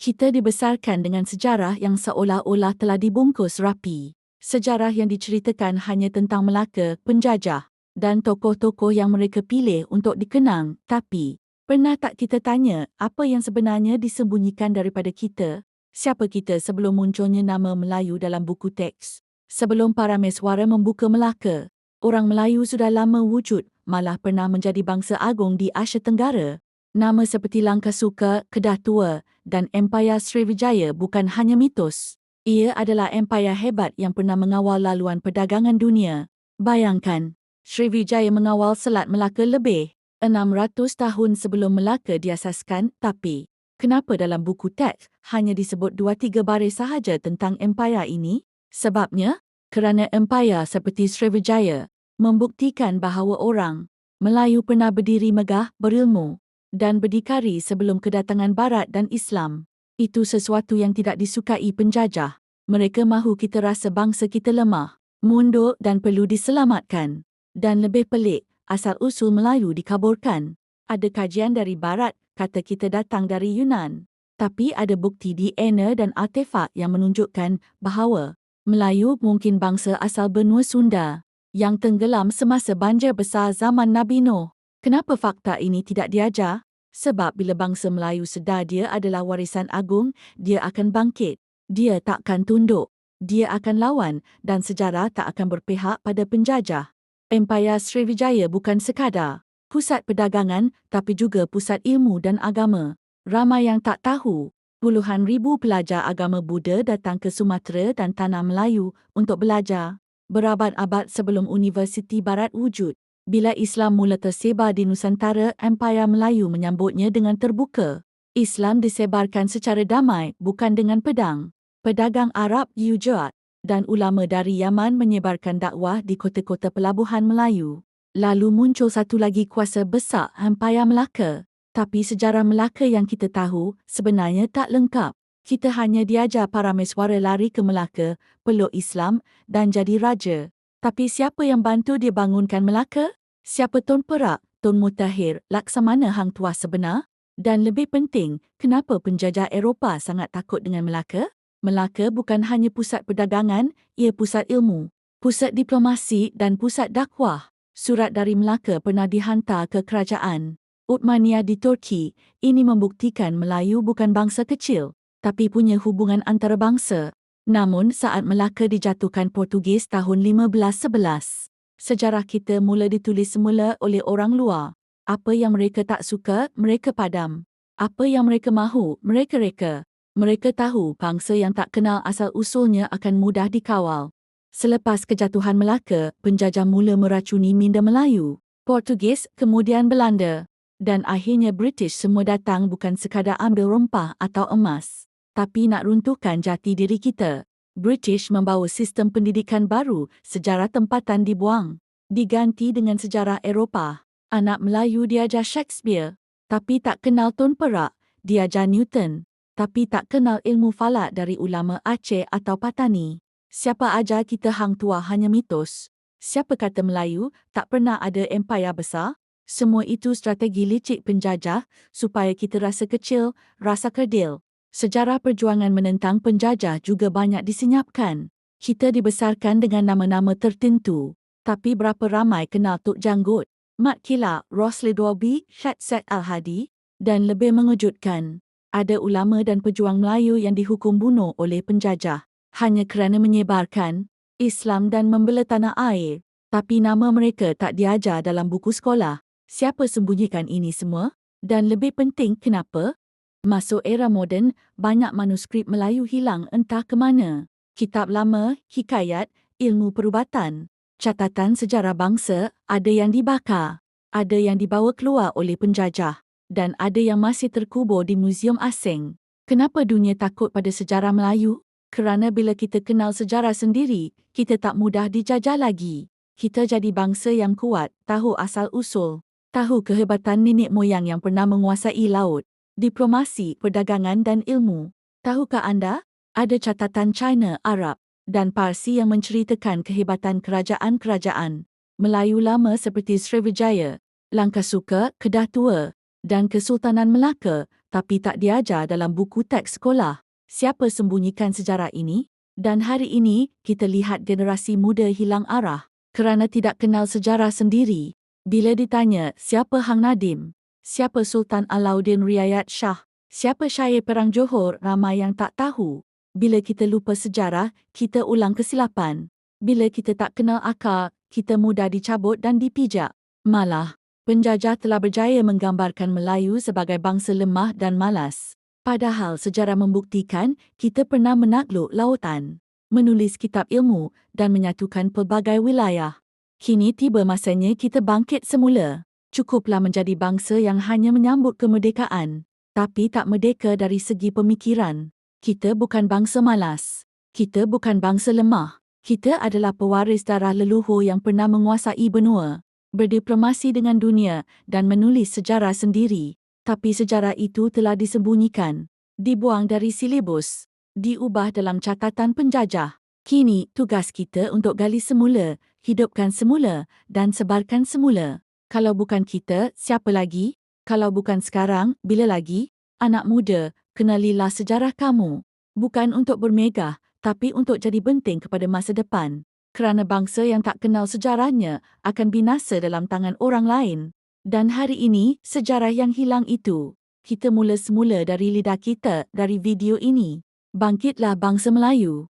Kita dibesarkan dengan sejarah yang seolah-olah telah dibungkus rapi. Sejarah yang diceritakan hanya tentang Melaka, penjajah dan tokoh-tokoh yang mereka pilih untuk dikenang. Tapi, pernah tak kita tanya apa yang sebenarnya disembunyikan daripada kita? Siapa kita sebelum munculnya nama Melayu dalam buku teks? Sebelum para meswara membuka Melaka, orang Melayu sudah lama wujud malah pernah menjadi bangsa agung di Asia Tenggara. Nama seperti Langkasuka, Kedah Tua dan Empayar Srivijaya bukan hanya mitos. Ia adalah empayar hebat yang pernah mengawal laluan perdagangan dunia. Bayangkan, Srivijaya mengawal Selat Melaka lebih 600 tahun sebelum Melaka diasaskan tapi kenapa dalam buku teks hanya disebut dua tiga baris sahaja tentang empayar ini? Sebabnya, kerana empayar seperti Srivijaya membuktikan bahawa orang Melayu pernah berdiri megah, berilmu dan berdikari sebelum kedatangan Barat dan Islam. Itu sesuatu yang tidak disukai penjajah. Mereka mahu kita rasa bangsa kita lemah, mundur dan perlu diselamatkan. Dan lebih pelik, asal-usul Melayu dikaburkan. Ada kajian dari Barat kata kita datang dari Yunan. Tapi ada bukti DNA dan artefak yang menunjukkan bahawa Melayu mungkin bangsa asal benua Sunda yang tenggelam semasa banjir besar zaman Nabi Nuh. Kenapa fakta ini tidak diajar? Sebab bila bangsa Melayu sedar dia adalah warisan agung, dia akan bangkit. Dia takkan tunduk. Dia akan lawan dan sejarah tak akan berpihak pada penjajah. Empayar Srivijaya bukan sekadar pusat perdagangan tapi juga pusat ilmu dan agama. Ramai yang tak tahu, puluhan ribu pelajar agama Buddha datang ke Sumatera dan Tanah Melayu untuk belajar berabad-abad sebelum Universiti Barat wujud. Bila Islam mula tersebar di Nusantara, Empayar Melayu menyambutnya dengan terbuka. Islam disebarkan secara damai, bukan dengan pedang. Pedagang Arab Yujuat dan ulama dari Yaman menyebarkan dakwah di kota-kota pelabuhan Melayu. Lalu muncul satu lagi kuasa besar, Empayar Melaka. Tapi sejarah Melaka yang kita tahu sebenarnya tak lengkap kita hanya diajar para meswara lari ke Melaka, peluk Islam dan jadi raja. Tapi siapa yang bantu dia bangunkan Melaka? Siapa Tun Perak, Tun Mutahir, Laksamana Hang Tuah sebenar? Dan lebih penting, kenapa penjajah Eropah sangat takut dengan Melaka? Melaka bukan hanya pusat perdagangan, ia pusat ilmu, pusat diplomasi dan pusat dakwah. Surat dari Melaka pernah dihantar ke kerajaan. Uthmaniyah di Turki, ini membuktikan Melayu bukan bangsa kecil tapi punya hubungan antarabangsa. Namun saat Melaka dijatuhkan Portugis tahun 1511, sejarah kita mula ditulis semula oleh orang luar. Apa yang mereka tak suka, mereka padam. Apa yang mereka mahu, mereka reka. Mereka tahu bangsa yang tak kenal asal-usulnya akan mudah dikawal. Selepas kejatuhan Melaka, penjajah mula meracuni minda Melayu. Portugis, kemudian Belanda. Dan akhirnya British semua datang bukan sekadar ambil rempah atau emas tapi nak runtuhkan jati diri kita. British membawa sistem pendidikan baru, sejarah tempatan dibuang. Diganti dengan sejarah Eropah. Anak Melayu diajar Shakespeare, tapi tak kenal Tun Perak, diajar Newton, tapi tak kenal ilmu falak dari ulama Aceh atau Patani. Siapa ajar kita hang tua hanya mitos? Siapa kata Melayu tak pernah ada empayar besar? Semua itu strategi licik penjajah supaya kita rasa kecil, rasa kerdil. Sejarah perjuangan menentang penjajah juga banyak disenyapkan. Kita dibesarkan dengan nama-nama tertentu. Tapi berapa ramai kenal Tok Janggut, Mat Kila, Rosli Dwabi, Syed Syed Al-Hadi dan lebih mengejutkan, ada ulama dan pejuang Melayu yang dihukum bunuh oleh penjajah hanya kerana menyebarkan Islam dan membela tanah air. Tapi nama mereka tak diajar dalam buku sekolah. Siapa sembunyikan ini semua? Dan lebih penting, kenapa? Masuk era moden, banyak manuskrip Melayu hilang entah ke mana. Kitab lama, hikayat, ilmu perubatan, catatan sejarah bangsa ada yang dibakar, ada yang dibawa keluar oleh penjajah dan ada yang masih terkubur di muzium asing. Kenapa dunia takut pada sejarah Melayu? Kerana bila kita kenal sejarah sendiri, kita tak mudah dijajah lagi. Kita jadi bangsa yang kuat, tahu asal-usul, tahu kehebatan nenek moyang yang pernah menguasai laut diplomasi, perdagangan dan ilmu. Tahukah anda, ada catatan China, Arab dan Parsi yang menceritakan kehebatan kerajaan-kerajaan Melayu lama seperti Srivijaya, Langkasuka, Kedah Tua dan Kesultanan Melaka tapi tak diajar dalam buku teks sekolah. Siapa sembunyikan sejarah ini? Dan hari ini, kita lihat generasi muda hilang arah kerana tidak kenal sejarah sendiri. Bila ditanya, siapa Hang Nadim? Siapa Sultan Alauddin Riayat Shah? Siapa syair Perang Johor? Ramai yang tak tahu. Bila kita lupa sejarah, kita ulang kesilapan. Bila kita tak kenal akar, kita mudah dicabut dan dipijak. Malah, penjajah telah berjaya menggambarkan Melayu sebagai bangsa lemah dan malas. Padahal sejarah membuktikan kita pernah menakluk lautan, menulis kitab ilmu dan menyatukan pelbagai wilayah. Kini tiba masanya kita bangkit semula. Cukuplah menjadi bangsa yang hanya menyambut kemerdekaan, tapi tak merdeka dari segi pemikiran. Kita bukan bangsa malas. Kita bukan bangsa lemah. Kita adalah pewaris darah leluhur yang pernah menguasai benua, berdiplomasi dengan dunia dan menulis sejarah sendiri. Tapi sejarah itu telah disembunyikan, dibuang dari silibus, diubah dalam catatan penjajah. Kini tugas kita untuk gali semula, hidupkan semula dan sebarkan semula. Kalau bukan kita, siapa lagi? Kalau bukan sekarang, bila lagi? Anak muda, kenalilah sejarah kamu. Bukan untuk bermegah, tapi untuk jadi penting kepada masa depan. Kerana bangsa yang tak kenal sejarahnya akan binasa dalam tangan orang lain. Dan hari ini, sejarah yang hilang itu. Kita mula semula dari lidah kita dari video ini. Bangkitlah bangsa Melayu.